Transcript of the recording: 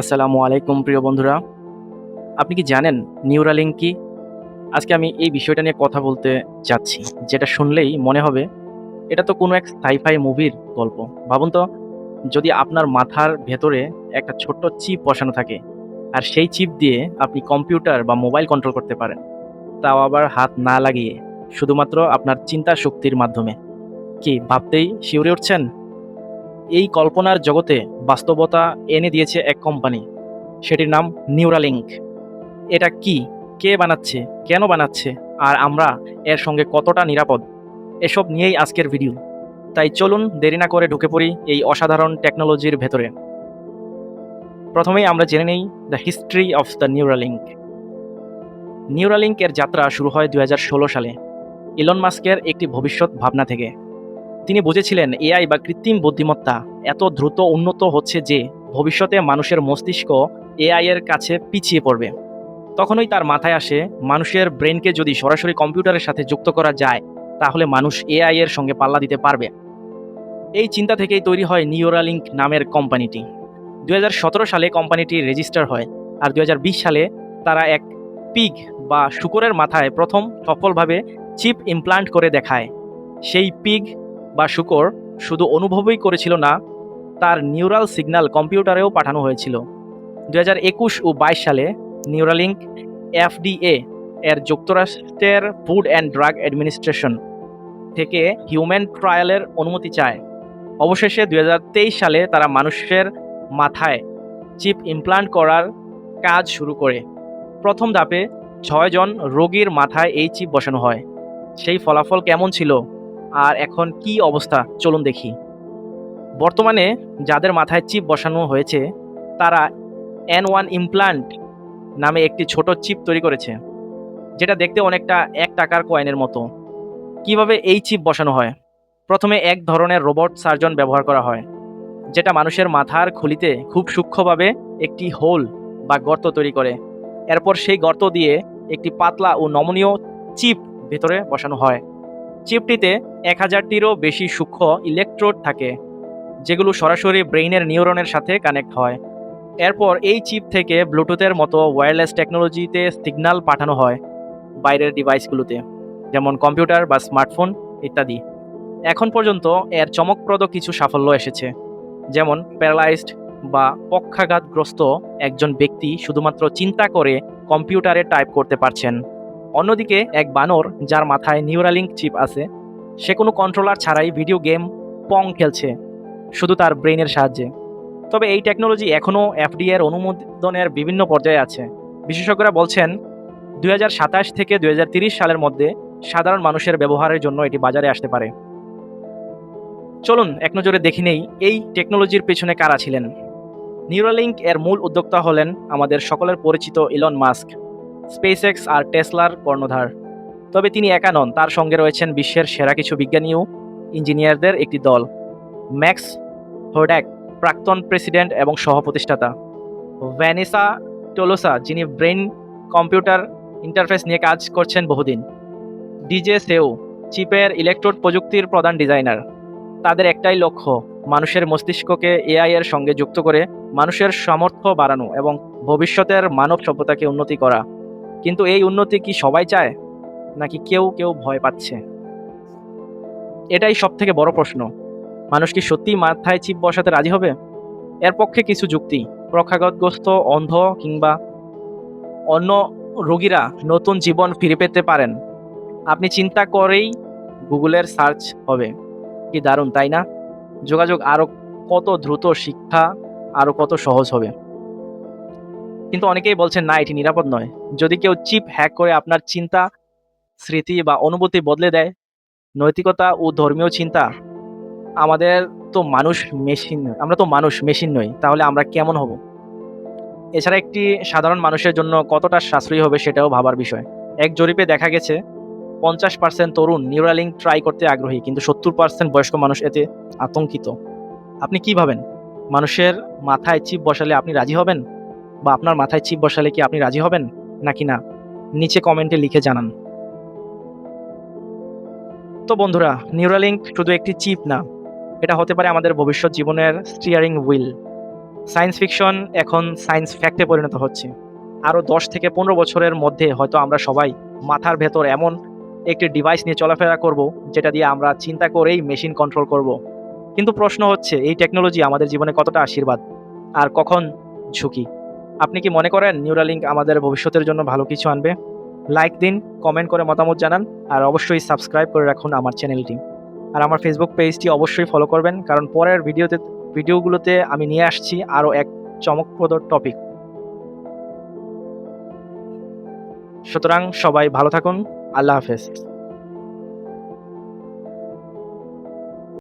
আসসালামু আলাইকুম, প্রিয় বন্ধুরা। আপনি কি জানেন নিউরালিঙ্ক কি? আজকে আমি এই বিষয়টা নিয়ে কথা বলতে যাচ্ছি, যেটা শুনলেই মনে হবে এটা তো কোনো এক সাইফাই মুভির গল্প। ভাবুন তো, যদি আপনার মাথার ভেতরে একটা ছোট্ট চিপ বসানো থাকে, আর সেই চিপ দিয়ে আপনি কম্পিউটার বা মোবাইল কন্ট্রোল করতে পারেন, তাও আবার হাত না লাগিয়ে, শুধুমাত্র আপনার চিন্তা শক্তির মাধ্যমে। কি, ভাবতেই শিউরে উঠছেন? এই কল্পনার জগতে বাস্তবতা এনে দিয়েছে এক কোম্পানি সেটির নাম নিউরালিঙ্ক এটা কি? কে বানাচ্ছে? কেন বানাচ্ছে? আর আমরা এর সঙ্গে কতটা নিরাপদ? এসব নিয়েই আজকের ভিডিও তাই চলুন দেরি না করে ঢুকে পড়ি এই অসাধারণ টেকনোলজির ভেতরে। প্রথমেই আমরা জেনে নেই the history of the Neuralink নিউরালিঙ্কের যাত্রা শুরু হয় দু হাজার ষোলো সালে ইলন মাস্কের একটি ভবিষ্যৎ ভাবনা থেকে। তিনি বুঝেছিলেন এআই বা কৃত্রিম বুদ্ধিমত্তা এত দ্রুত উন্নত হচ্ছে যে ভবিষ্যতে মানুষের মস্তিষ্ক এআই এর কাছে পিছিয়ে পড়বে। তখনই তার মাথায় আসে, মানুষের ব্রেনকে যদি সরাসরি কম্পিউটারের সাথে যুক্ত করা যায়, তাহলে মানুষ এআই এর সঙ্গে পাল্লা দিতে পারবে। এই চিন্তা থেকেই তৈরি হয় নিউরালিঙ্ক নামের কোম্পানিটি। দু হাজার সতেরো সালে কোম্পানিটি রেজিস্টার হয় আর দু হাজার বিশ সালে তারা এক পিগ বা শুকরের মাথায় প্রথম সফলভাবে চিপ ইমপ্লান্ট করে দেখায়। সেই পিগ বা শুকর শুধু অনুভবই করেছিল না তার নিউরাল সিগন্যাল কম্পিউটারেও পাঠানো হয়েছিল। দু ও বাইশ সালে নিউরালিঙ্ক এফডিএ এর যুক্তরাষ্ট্রের ফুড অ্যান্ড ড্রাগ অ্যাডমিনিস্ট্রেশন থেকে হিউম্যান ট্রায়ালের অনুমতি চায়। অবশেষে দু হাজার তেইশ সালে তারা মানুষের মাথায় চিপ ইমপ্লান্ট করার কাজ শুরু করে। প্রথম ধাপে ছয়জন রোগীর মাথায় এই চিপ বসানো হয়। সেই ফলাফল কেমন ছিল? আর এখন কি অবস্থা? চলুন দেখি। বর্তমানে যাদের মাথায় চিপ বসানো হয়েছে, তারা এন ওয়ান ইমপ্লান্ট নামে একটি ছোট চিপ তৈরি করেছে, যেটা দেখতে অনেকটা এক টাকার কয়েনের মতো। কীভাবে এই চিপ বসানো হয়? প্রথমে এক ধরনের রোবট সার্জন ব্যবহার করা হয়, যেটা মানুষের মাথার খুলিতে খুব সূক্ষ্মভাবে একটি হোল বা গর্ত তৈরি করে। এরপর সেই গর্ত দিয়ে একটি পাতলা ও নমনীয় চিপ ভেতরে বসানো হয়। চিপটিতে এক হাজারটিরও বেশি সূক্ষ্ম ইলেকট্রোড থাকে। যেগুলো সরাসরি ব্রেইনের নিউরনের সাথে কানেক্ট হয়। এরপর এই চিপ থেকে ব্লুটুথের মতো ওয়্যারলেস টেকনোলজিতে সিগন্যাল পাঠানো হয় বাইরের ডিভাইসগুলোতে, যেমন কম্পিউটার বা স্মার্টফোন ইত্যাদি। এখন পর্যন্ত এর চমকপ্রদ কিছু সাফল্য এসেছে। যেমন প্যারালাইজড বা পক্ষাঘাতগ্রস্ত একজন ব্যক্তি শুধুমাত্র চিন্তা করে কম্পিউটারে টাইপ করতে পারছেন। অন্যদিকে এক বানর যার মাথায় নিউরালিঙ্ক চিপ আছে, সে কোনো কন্ট্রোলার ছাড়াই ভিডিও গেম পং খেলছে। শুধু তার ব্রেইনের সাহায্যে। তবে এই টেকনোলজি এখনও এফডিএর অনুমোদনের বিভিন্ন পর্যায়ে আছে। বিশেষজ্ঞরা বলছেন দু হাজার সাতাশ থেকে দুই সালের মধ্যে সাধারণ মানুষের ব্যবহারের জন্য এটি বাজারে আসতে পারে। চলুন, এক নজরে দেখে নেই, এই টেকনোলজির পেছনে কারা ছিলেন? নিউরালিঙ্ক এর মূল উদ্যোক্তা হলেন আমাদের সকলের পরিচিত ইলন মাস্ক স্পেসএক্স আর টেসলার কর্ণধার। তবে তিনি একা নন, তার সঙ্গে রয়েছেন বিশ্বের সেরা কিছু বিজ্ঞানী ও ইঞ্জিনিয়ারদের একটি দল ম্যাক্স হোড্যাক প্রাক্তন প্রেসিডেন্ট এবং সহপ্রতিষ্ঠাতা। ভ্যানিসা টোলোসা, যিনি ব্রেন কম্পিউটার ইন্টারফেস নিয়ে কাজ করছেন বহুদিন। ডিজে সেও চিপের ইলেকট্রোড প্রযুক্তির প্রধান ডিজাইনার। তাদের একটাই লক্ষ্য, মানুষের মস্তিষ্ককে এআই এর সঙ্গে যুক্ত করে মানুষের সামর্থ্য বাড়ানো এবং ভবিষ্যতের মানব সভ্যতাকে উন্নতি করা। কিন্তু এই উন্নতি কি সবাই চায়? নাকি কেউ কেউ ভয় পাচ্ছে? এটাই সব থেকে বড় প্রশ্ন। মানুষ কি সত্যিই মাথায় চিপ বসাতে রাজি হবে? এর পক্ষে কিছু যুক্তি। প্রক্ষাগতগ্রস্ত, অন্ধ কিংবা অন্য রোগীরা নতুন জীবন ফিরে পেতে পারেন। আপনি চিন্তা করেই গুগলের সার্চ হবে। কি দারুণ, তাই না? যোগাযোগ আরও কত দ্রুত শিক্ষা আরও কত সহজ হবে। কিন্তু অনেকেই বলছেন, না, এটি নিরাপদ নয়। যদি কেউ চিপ হ্যাক করে আপনার চিন্তা, স্মৃতি বা অনুভূতি বদলে দেয়, নৈতিকতা ও ধর্মীয় চিন্তা আমাদের তো মানুষ মেশিন নয়, আমরা তো মানুষ মেশিন নই, তাহলে আমরা কেমন হব? এছাড়া একটি সাধারণ মানুষের জন্য কতটা সাশ্রয়ী হবে সেটাও ভাবার বিষয়। এক জরিপে দেখা গেছে, পঞ্চাশ পার্সেন্ট তরুণ নিউরালিং ট্রাই করতে আগ্রহী, কিন্তু সত্তর পার্সেন্ট বয়স্ক মানুষ এতে আতঙ্কিত। আপনি কি ভাবেন? মানুষের মাথায় চিপ বসালে আপনি রাজি হবেন? বা আপনার মাথায় চিপ বসালে কি আপনি রাজি হবেন? নাকি না? নিচে কমেন্টে লিখে জানান। তো বন্ধুরা নিউরালিঙ্ক শুধু একটি চিপ না এটা হতে পারে আমাদের ভবিষ্যৎ জীবনের স্টিয়ারিং হুইল সায়েন্স ফিকশন এখন সায়েন্স ফ্যাক্টে পরিণত হচ্ছে। আরও দশ থেকে পনেরো বছরের মধ্যে হয়তো আমরা সবাই মাথার ভেতর এমন একটি ডিভাইস নিয়ে চলাফেরা করব, যেটা দিয়ে আমরা চিন্তা করেই মেশিন কন্ট্রোল করব। কিন্তু প্রশ্ন হচ্ছে, এই টেকনোলজি আমাদের জীবনে কতটা আশীর্বাদ আর কখন ঝুঁকি? আপনি কি মনে করেন নিউরালিঙ্ক আমাদের ভবিষ্যতের জন্য ভালো কিছু আনবে? লাইক দিন কমেন্ট করে মতামত জানান, আর অবশ্যই সাবস্ক্রাইব করে রাখুন আমার চ্যানেলটি আর আমার ফেসবুক পেজটি অবশ্যই ফলো করবেন, কারণ পরের ভিডিওতে ভিডিওগুলোতে আমি নিয়ে আসছি আরও এক চমকপ্রদ টপিক সুতরাং সবাই ভালো থাকুন, আল্লাহ হাফেজ।